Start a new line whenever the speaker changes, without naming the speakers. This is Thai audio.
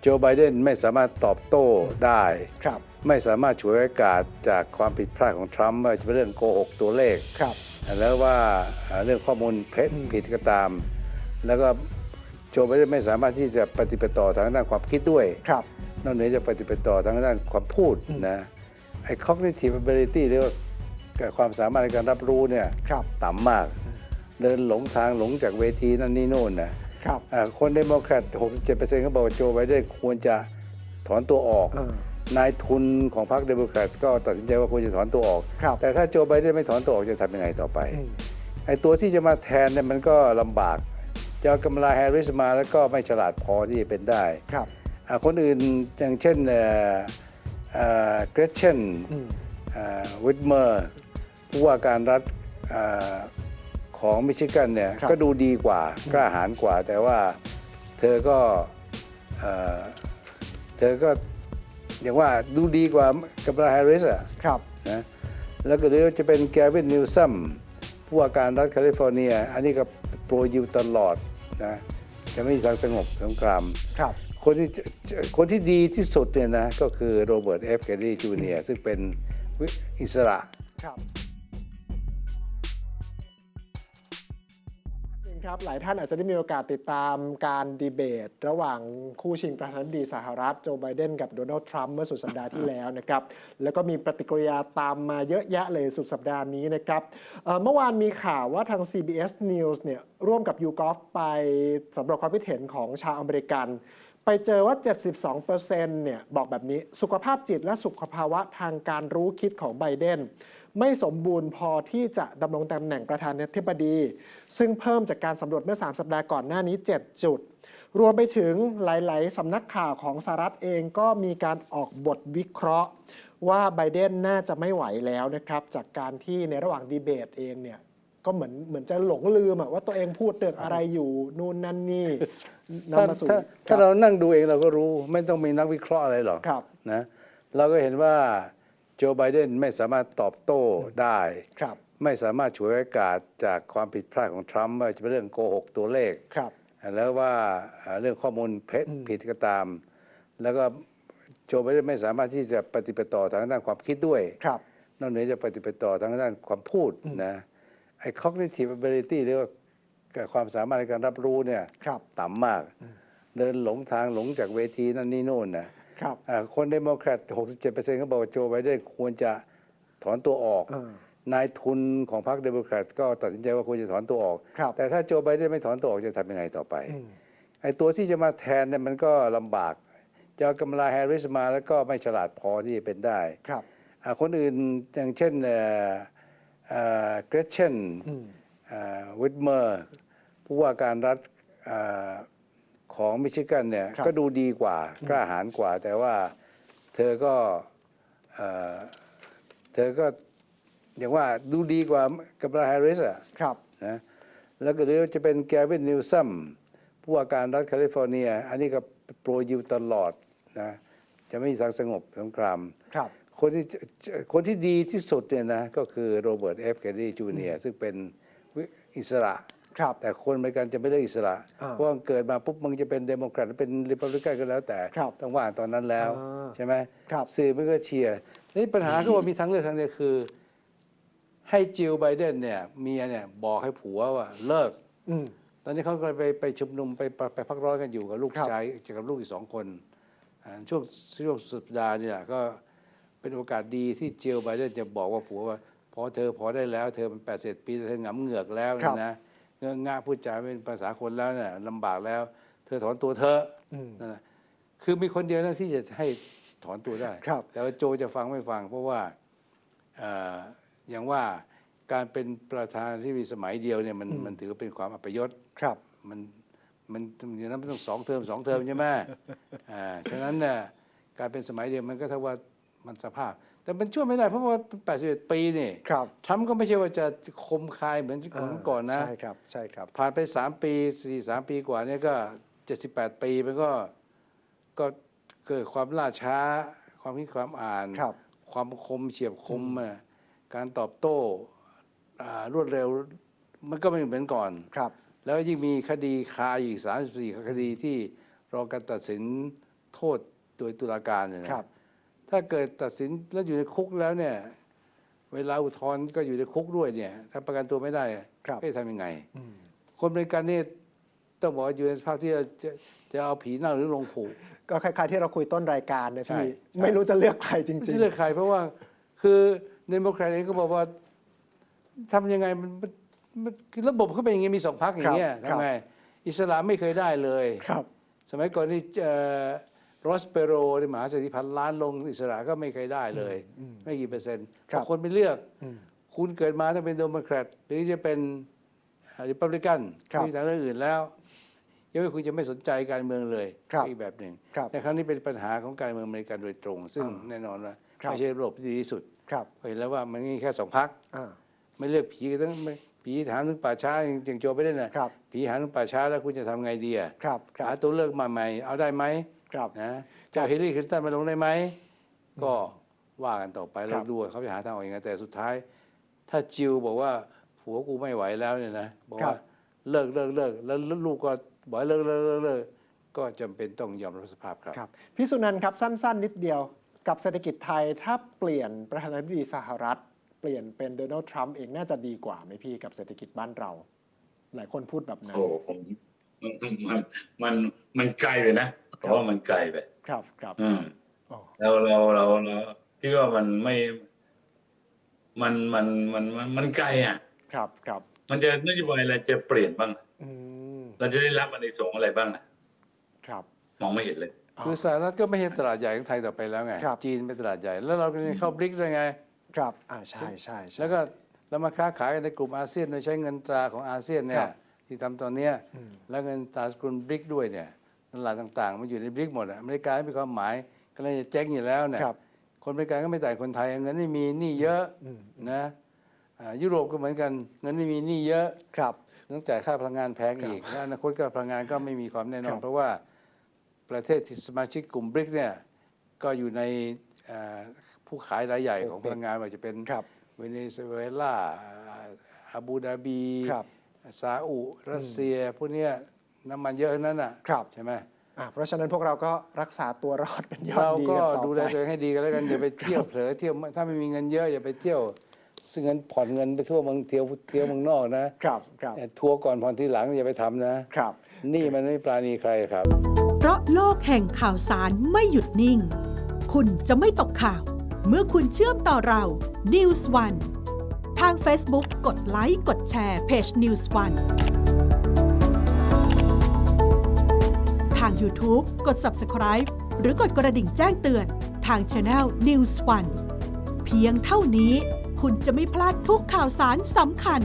โจไบเดนไม่สามารถตอบโต้ได้
ครับ
ไม่สามารถฉวยโอกาสจากความผิดพลาดของทรัมป์ไม่ว่าจะเป็นเรื่องโกหกตัวเลข
ครับ
แล้วว่าเอ่อเรื่องข้อมูลเพชร
อืม
ผิดก็ตาม แล้วก็โจไบเดนไม่สามารถที่จะปฏิบัติต่อทางด้านความคิดด้วย
ครับ
นอกเหนือจากปฏิบัติต่อทางด้านความพูด
อืม
นะไอ้ cognitive ability หรือว่าความสามารถในการรับรู้เนี่ย
ครับ
ต่ำมาก เดินหลงทางหลงจากเวทีนั่นนี่โน่นนะ ครับอ่าคนเดโมแครต67%เขาบอกว่าโจไบเดนควรจะถอนตัวออก
เออนา
ยทุนของพรรคเดโมแครตก็ตัดสินใจว่าควรจะถอนตัวออก
ครับ
แต่ถ้าโจไบเดนไม่ถอนตัวออกจะทำยังไงต่อไป
อืม
ไอ้ตัวที่จะมาแทนเนี่ยมันก็ลำบาก จะเอากำลาแฮร์ริสมาแล้วก็ไม่ฉลาดพอที่จะเป็นได้
ครับ
อ่าคนอื่นอย่างเช่นเกรเชน
อืม
วิดเมอร์ผู้ว่าการรัฐอ่า ของมิชิกันเนี่ย
ครับ
ก็ดูดีกว่ากล้าหาญกว่า แต่ว่าเธอก็เอ่อเธอก็อย่างว่าดูดีกว่ากัมลาแฮร์ริสอะ
ครับ
นะแล้วก็เดี๋ยวจะเป็นแกวินนิวซัมผู้ว่าการรัฐแคลิฟอร์เนีย อันนี้ก็โปรยูตลอดนะจะไม่มีทางสงบสงคราม
ครับ
คนที่คนที่ดีที่สุดเนี่ยนะก็คือโรเบิร์ตเอฟเคนนีจูเนียซึ่งเป็นวิอิสระ
ครับ ครับ หลายท่านอาจจะได้มีโอกาสติดตามการดีเบต ระหว่างคู่ชิงประธานาธิบดีสหรัฐโจไบเดนกับโดนัลด์ทรัมป์เมื่อสุดสัปดาห์ที่แล้วนะครับ แล้วก็มีปฏิกิริยาตามมาเยอะแยะเลยสุดสัปดาห์นี้นะครับเมื่อวานมีข่าวว่าทาง CBS News เนี่ยร่วมกับ YouGov ไปสำรวจความคิดเห็นของชาวอเมริกันไปเจอว่า 72%เนี่ยบอกแบบนี้ สุขภาพจิตและสุขภาวะทางการรู้คิดของไบเดน ไม่สมบูรณ์พอที่จะดำรงตำแหน่งประธานาธิบดี ซึ่งเพิ่มจากการสำรวจเมื่อ 3 สัปดาห์ก่อนหน้านี้ 7 จุด รวมไปถึงหลาย ๆสำนักข่าวของสหรัฐเองก็มีการออกบทวิเคราะห์ ว่าไบเดนน่าจะไม่ไหวแล้วนะครับ จากการที่ในระหว่างดีเบตเองเนี่ยก็เหมือนเหมือนจะหลงลืมอะว่าตัวเองพูดเรื่องอะไรอยู่นู่นนั่นนี่
ถ้านำ
มาสู่
ถ้า
ค
ถ้า
บ
เรานั่งดูเองเราก็รู้ไม่ต้องมีนักวิเคราะห์อะไรหรอก
ครับ
นะเราก็เห็นว่า โจไบเดนไม่สามารถตอบโต้ได้
ครับ
ไม่สามารถฉวยโอกาสจากความผิดพลาดของทรัมป์ไม่ว่าจะเป็นเรื่องโกหกตัวเลข
ครับ
แล้วว่าเอ่อเรื่องข้อมูลเพชร
อืม
ผิดก็ตาม แล้วก็โจไบเดนไม่สามารถที่จะปฏิบัติต่อทางด้านความคิดด้วย
ครับ
นอกเหนือจากปฏิบัติต่อทางด้านความพูดนะไอ้ cognitive ability หรือว่าความสามารถในการรับรู้เนี่ย
ครับ
ต่ำมาก เดินหลงทางหลงจากเวทีนั่นนี่โน่นนะ ครับอ่าคนเดโมแครต67%เขาบอกว่าโจไบเดนควรจะถอนตัวออก
เออ
นายทุนของพรรคเดโมแครตก็ตัดสินใจว่าควรจะถอนตัวออก
ครับ
แต่ถ้าโจไบเดนไม่ถอนตัวออกจะทำยังไงต่อไป
อืม
ไอ้ตัวที่จะมาแทนเนี่ยมันก็ลำบาก จะเอากำลาแฮร์ริสมาแล้วก็ไม่ฉลาดพอที่จะเป็นได้
ครับ
อ่าคนอื่นอย่างเช่นเกรเชน
อืม
วิดเมอร์ผู้ว่าการรัฐอ่า ของมิชิกันเนี่ย
ครับ
ก็ดูดีกว่ากล้าหาญกว่า แต่ว่าเธอก็เอ่อเธอก็อย่างว่าดูดีกว่ากับลาแฮร์ริสอะ
ครับ
นะแล้วก็เดี๋ยวจะเป็นแกวินนิวซัมผู้ว่าการรัฐแคลิฟอร์เนีย อันนี้ก็โปรยูตลอดนะจะไม่มีทางสงบสงคราม
ครับ
คนที่คนที่ดีที่สุดเนี่ยนะก็คือโรเบิร์ตเอฟเคนนีจูเนียซึ่งเป็นวิอิสระ
ครับ
แต่คนอเมริกันจะไม่เลือกอิสระ
อ่า
เพราะว่าเกิดมาปุ๊บมึงจะเป็นเดโมแครตหรือเป็นริพับลิกันก็แล้วแต่
ครับ
ต้องว่าตอนนั้นแล้ว
อ่า
ใช่ไหม
ครับ
สื่อมันก็เชียร์นี่ปัญหาก็ว่ามีทางเลือกทางเดียวคือ ให้จิลไบเดนเนี่ยเมียเนี่ยบอกให้ผัวว่าเลิก
อืม
ตอนนี้เขาก็ไปไปชุมนุมไปไปไปพักร้อนกันอยู่กับลูก
ครับ
ชายกับลูกอีกสองคนอ่าช่วงช่วงสุดสัปดาห์เนี่ยก็เป็นโอกาสดีที่จิลไบเดนจะบอกว่าผัวว่าพอเธอพอได้แล้ว เธอเป็นแปดสิบปีเธอหงำเหงือกแล้ว
ครับ
นะ เงื้องะพูดจาเป็นภาษาคนแล้วเนี่ยลำบากแล้ว เธอถอนตัวเธอะ
อืม
นั่นนะคือมีคนเดียวนะที่จะให้ถอนตัวได้
ครับ
แต่ว่าโจจะฟังไม่ฟัง เพราะว่าเอ่ออย่างว่าการเป็นประธานาธิบดีสมัยเดียวเนี่ยมันมันถือว่าเป็นความอัปยศ
ครับ
มันมันอย่างนั้นมันต้องสองเทอมสองเทอมใช่ไหมอ่าฉะนั้นเนี่ยการเป็นสมัยเดียวมันก็เท่าว่ามันสภาพ แต่มันช่วยไม่ได้เพราะว่า 81 ปีนี่
ครับ
ทรัมป์ก็ไม่ใช่ว่าจะคมคายเหมือนของก่อนนะ
ใช่ครับใช่ครับ
ผ่านไป 3 ปี 4 3 ปีกว่าเนี่ยก็ 78 ปีมันก็ก็เกิดความล่าช้า ความคิดความอ่าน
ครับ
ความคมเฉียบคมอะการตอบโต้อ่ารวดเร็วมันก็ไม่เหมือนก่อน
ครับ
แล้วยิ่งมีคดีคาอยู่อีก 34 คดีที่รอการตัดสินโทษโดยตุลาการเนี่ย
ค
นะ
รับ
ถ้าเกิดตัดสินแล้วอยู่ในคุกแล้วเนี่ย เวลาอุทธรณ์ก็อยู่ในคุกด้วยเนี่ย ถ้าประกันตัวไม่ได้
ครับ
ก็จะทำยังไง
อืม
คนบริการนี่ต้องบอกว่าอยู่ในสภาพที่จะจะจะเอาผีเน่าหรือลงผูก
ก็คล้ายๆที่เราคุยต้นรายการนะ
ใช่
พี่
ใช่
ไม่รู้จะเลือกใครจริง
ที่เลือกใครเพราะว่าคือในโมแครตเองก็บอกว่าทำยังไงมันมันมันคือระบบเขาเป็นอย่างงี้มีสองพักอย่างเงี้ย
ครับ
ทำไงอิสระไม่เคยได้เลย
ๆครับ
สมัยก่อนนี่ รอสเปโรที่มหาเศรษฐีพันล้านลงอิสระก็ไม่เคยได้เลย
อืม
ไม่กี่เปอร์เซ็นต์
ครับ
พอคนไปเลือก
อืม
คุณเกิดมาถ้าเป็นโดโมแครตหรือจะเป็นริพับลิกัน
ครับ
มีทางเลือกอื่นแล้วยังไม่คุณจะไม่สนใจการเมืองเลย
ครับ
อีกแบบหนึ่ง
ครับ
แต่ครั้งนี้เป็นปัญหาของการเมืองอเมริกันโดยตรง ซึ่ง
อ่า
แน่นอนว่า
ครับ
ไม่ใช่ระบบที่ดีที่สุด
ครับ
เห็นแล้วว่ามันมีแค่สองพัก
อ่า
ไม่เลือกผีกันทั้งไม่ผีถามถึงป่าช้าอย่างโจไปได้น่ะ
ครับ
ผีหาถึงป่าช้าแล้วคุณจะทำไงดีอะ
ครับครั
หา
บ
ตัวเลือกมาใหม่เอาได้ไหม
ครับ
นะจะเอาฮิลลารีคลินตันมาลงได้ไหม ก็ว่ากันต่อไป
ครั
เรา
บ
ดูว่าเขาจะหาทางออกยังไงแต่สุดท้าย ถ้าจิวบอกว่าผัวกูไม่ไหวแล้วเนี่ยนะบอกว่าเลิกเลิกเลิกแล้วลูกก็บอกให้เลิกเลิกเลิกเลิกก็จำเป็นต้องยอมรับสภาพครับ
ครับพี่สุนันท์ครับสั้น ๆ นิดเดียวกับเศรษฐกิจไทยถ้าเปลี่ยนประธานาธิบดีสหรัฐ เปลี่ยนเป็นโดนัลด์ทรัมป์เองน่าจะดีกว่าไหมพี่กับเศรษฐกิจบ้านเรา หลายคนพูดแบบนั้น
โอ้ผมมันมันมันมันไกลไปนะ เพราะว่ามันไกลไป
ครับครับ
อืม
อ๋อ
เราเราเราเราคิดว่ามันไม่ มันมันมันมันมันไกลอะ
ครับครับ
มันจะนโยบายอะไรจะเปลี่ยนบ้าง
อืม
เราจะได้รับอันในสงส์อะไรบ้างอะ
ครับ
มองไม่เห็นเลย
คือสหรัฐก็ไม่ใช่ตลาดใหญ่ของไทยต่อไปแล้วไง
ครับ
จีนเป็นตลาดใหญ่ แล้วเราก็เข้าบริกด้วยไง
ครับ อ่าใช่ใช่ใช่
แล้วก็เรามาค้าขายกันในกลุ่มอาเซียนโดยใช้เงินตราของอาเซียนเนี่
ครั
ย
บ
ที่ทำตอนเนี้ย
อืม
แล้วเงินตราสกุลบริกด้วยเนี่ย ตลาดต่างๆ มันอยู่ในบริกหมดอะอเมริกาไม่มีความหมายก็เลยจะแจ้งอยู่แล้วเนี่ย
ครับ
คนอเมริกาก็ไม่ต่างคนไทยเงินไม่มีหนี้เยอะ
อืม
นะอ่ายุโรปก็เหมือนกันเงินไม่มีหนี้เยอะ
ครับ
ต้องจ่ายค่าพลังงานแพงอีกและอนาคตก็พลังงานก็ไม่มีความแน่นอ
คน รับ
เพราะว่าประเทศที่สมาชิกกลุ่มบริกเนี่ยก็อยู่ในอ่าผู้ขายรายใหญ่ของพลังงานว่าจะเป็น
ครับ
เวเนซุเอลาอาบูดาบี
ครับ
ซาอุรัสเซียพวกเนี้ย น้ำมันเยอะทั้งนั้นอะ
ครับ
ใช่ไหม
อ่าเพราะฉะนั้นพวกเราก็รักษาตัวรอดกันยอด
เรา
ดี
ก็
กันต่อ
ดูแล
ไป
ตัวเองให้ดีกันแล้วกันอย่าไปเที่ยวเผลอเที่ยวถ้าไม่มีเงินเยอะอย่าไปเที่ยวซื้อเงินผ่อนเงินไปทั่วเมืองเที่ยวเที่ยวเมืองนอกนะครับ
ครับ
แต่ทัวร์ก่อนผ่อนทีหลังอย่าไปทำนะครับนี่มันไม่ปราณีใครครับ
เพราะโลกแห่งข่าวสารไม่หยุดนิ่ง คุณจะไม่ตกข่าว เมื่อคุณเชื่อมต่อเรา News One ทาง Facebook กดไลค์ กดแชร์เพจ News One YouTube กด Subscribe หรือกดกระดิ่งแจ้งเตือนทาง Channel News One เพียงเท่านี้คุณจะไม่พลาดทุกข่าวสารสำคัญ